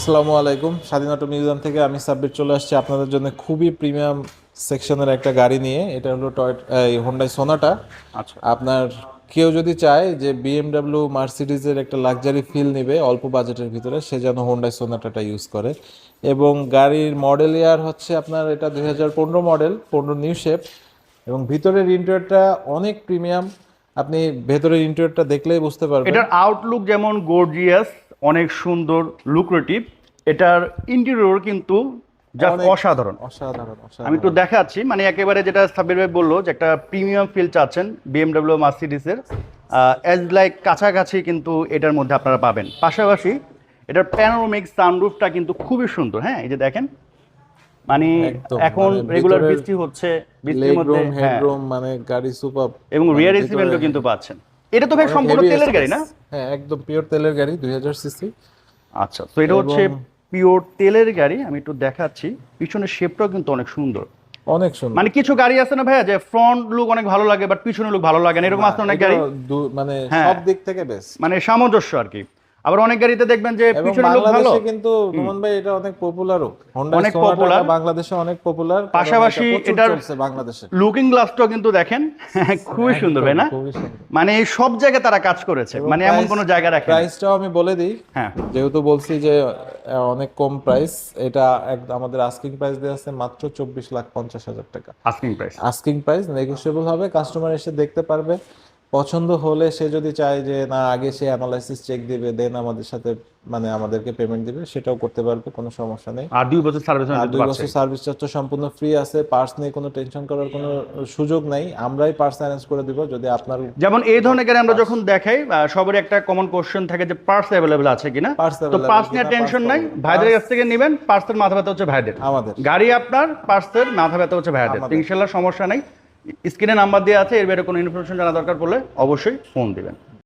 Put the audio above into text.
আসসালামু আলাইকুম। স্বাধীনতা মিউজিয়াম থেকে আমি সাব্বির চলে আসছি আপনাদের জন্য খুবই প্রিমিয়াম সেকশনের একটা গাড়ি নিয়ে। এটা হলো টয় এই হোন্ডাই সোনাটা আচ্ছা। আপনার কেউ যদি চায় যে বিএমডাব্লিউ মার্সিডিজের একটা লাক্সারি ফিল নেবে অল্প বাজেটের ভিতরে সে যেন হোন্ডাই সোনাটাটা ইউজ করে। এবং গাড়ির মডেল ইয়ার হচ্ছে আপনার এটা দুই পনেরো মডেল পনেরো নিউ শেপ এবং ভিতরের ইন্টেরিয়রটা অনেক প্রিমিয়াম আপনি ভেতরের ইন্টেরিয়রটা দেখলেই বুঝতে পারবেন। এটার আউটলুক যেমন গর্জিয়াস অনেক সুন্দর লুক্রেটিভ এটার ইন্টেরিয়র কিন্তু জাস্ট অসাধারণ। অসাধারণ আমি একটু দেখাচ্ছি মানে একেবারে যেটা সাব্বির ভাই বলল যে একটা প্রিমিয়াম ফিল চাচ্ছেন বিএমডাব্লিউ মার্সিডিসের এজ লাইক কাছাকাছি কিন্তু এটার মধ্যে আপনারা পাবেন। পাশাপাশি এটার প্যানোরামিক সানরুফটা কিন্তু খুবই সুন্দর হ্যাঁ এই যে দেখেন। মানে এখন মানে রেগুলার বৃষ্টি হচ্ছে বৃষ্টির মধ্যে হ্যাঁ, মানে গাড়ি সুপার এবং রিয়ার এসিমেন্টও কিন্তু পাচ্ছেন। এটা তো ভাই সম্পূর্ণ তেলের গাড়ি না? হ্যাঁ একদম পিওর তেলের গাড়ি দুই হাজার সিসি আচ্ছা তো এটা হচ্ছে পিওর তেলের গাড়ি আমি একটু দেখাচ্ছি। পিছনের শেপটাও কিন্তু অনেক সুন্দর। অনেক সুন্দর। মানে কিছু গাড়ি আছে না ভাইয়া যে ফ্রন্ট লুক অনেক ভালো লাগে বাট পিছনের লুক ভালো লাগে না? এরকম আছে অনেক গাড়ি? মানে হ্যাঁ। সব দিক থেকে বেস্ট মানে সামঞ্জস্য আর কি। আবার অনেক গাড়িতে দেখবেন যে পিছনের লুক ভালো। কিন্তু নোমান ভাই এটা অনেক পপুলারও হোন্ডা অনেক popular। বাংলাদেশে অনেক পপুলার পাশাপাশি এটার- বাংলাদেশে। লুকিং গ্লাসটাও কিন্তু দেখেন। খুবই সুন্দর ভাই না? মানে সব জায়গায় তারা কাজ করেছে। মানে এমন কোনো জায়গা রাখে প্রাইসটাও আমি বলে দিই। হ্যাঁ। যেহেতু বলছি যে অনেক কম প্রাইস এটা আমাদের আস্কিং প্রাইস দেওয়া আছে মাত্র চব্বিশ লাখ পঞ্চাশ হাজার টাকা। Asking price asking price negotiable হবে। কাস্টমার এসে দেখতে পারবে। পছন্দ হলে সে যদি চায় যে না আগে সে অ্যানালাইসিস চেক দিবে দেন আমাদের সাথে মানে আমাদেরকে পেমেন্ট দিবে সেটাও করতে পারবে কোনো সমস্যা নেই। আর দুই বছর সার্ভিস আর দুই বছর সার্ভিস চার্জ তো সম্পূর্ণ ফ্রি আছে পার্স নিয়ে কোনো টেনশন করার কোনো সুযোগ নাই। আমরাই পার্স অ্যারেঞ্জ করে দিব যদি আপনার যেমন এই ধরনের গাড়ি আমরা যখন দেখাই সবারই একটা কমন কোশ্চেন থাকে যে পার্স অ্যাভেলেবল আছে কিনা? Parts তো পার্স নিয়ে টেনশন নাই। ভাইদের কাছ থেকে নেবেন পার্সের মাথা ব্যথা হচ্ছে ভাইদের। আমাদের। গাড়ি আপনার পার্সের মাথা ব্যথা হচ্ছে ভাইদের। আমাদের। ইনশাল্লাহ সমস্যা নেই। স্ক্রিনে নাম্বার দেওয়া আছে এর বাইরে কোনো ইনফরমেশন জানা দরকার পড়লে অবশ্যই ফোন দিবেন।